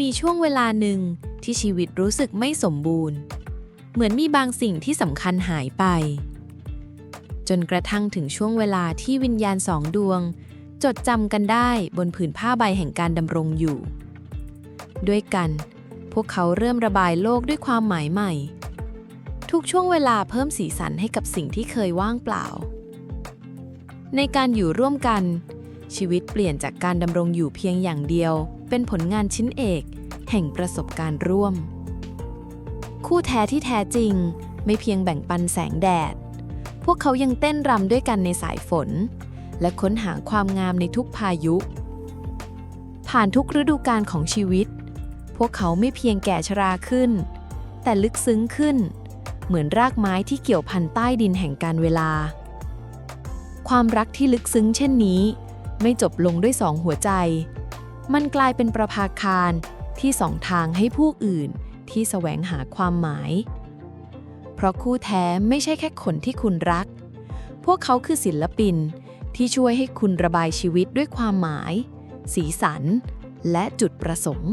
มีช่วงเวลาหนึ่งที่ชีวิตรู้สึกไม่สมบูรณ์ เหมือนมีบางสิ่งที่สำคัญหายไป จนกระทั่งถึงช่วงเวลาที่วิญญาณสองดวง จดจำกันได้บนผืนผ้าใบแห่งการดำรงอยู่ ด้วยกัน พวกเขาเริ่มระบายโลกด้วยความหมายใหม่ ทุกช่วงเวลาเพิ่มสีสันให้กับสิ่งที่เคยว่างเปล่า ในการอยู่ร่วมกัน ชีวิตเปลี่ยนจากการดำรงอยู่เพียงอย่างเดียว เป็นผลงานชิ้นเอก แห่งประสบการณ์ร่วม คู่แท้ที่แท้จริง ไม่เพียงแบ่งปันแสงแดด พวกเขายังเต้นรำด้วยกันในสายฝน และค้นหาความงามในทุกพายุ ผ่านทุกฤดูกาลของชีวิต พวกเขาไม่เพียงแก่ชราขึ้น แต่ลึกซึ้งขึ้น เหมือนรากไม้ที่เกี่ยวพันใต้ดินแห่งการเวลา ความรักที่ลึกซึ้งเช่นนี้ ไม่จบลงด้วยสองหัวใจ มันกลายเป็นประภาคารที่สองทางให้ผู้อื่นที่แสวงหาความหมาย เพราะคู่แท้ไม่ใช่แค่คนที่คุณรัก พวกเขาคือศิลปินที่ช่วยให้คุณระบายชีวิตด้วยความหมาย สีสัน และจุดประสงค์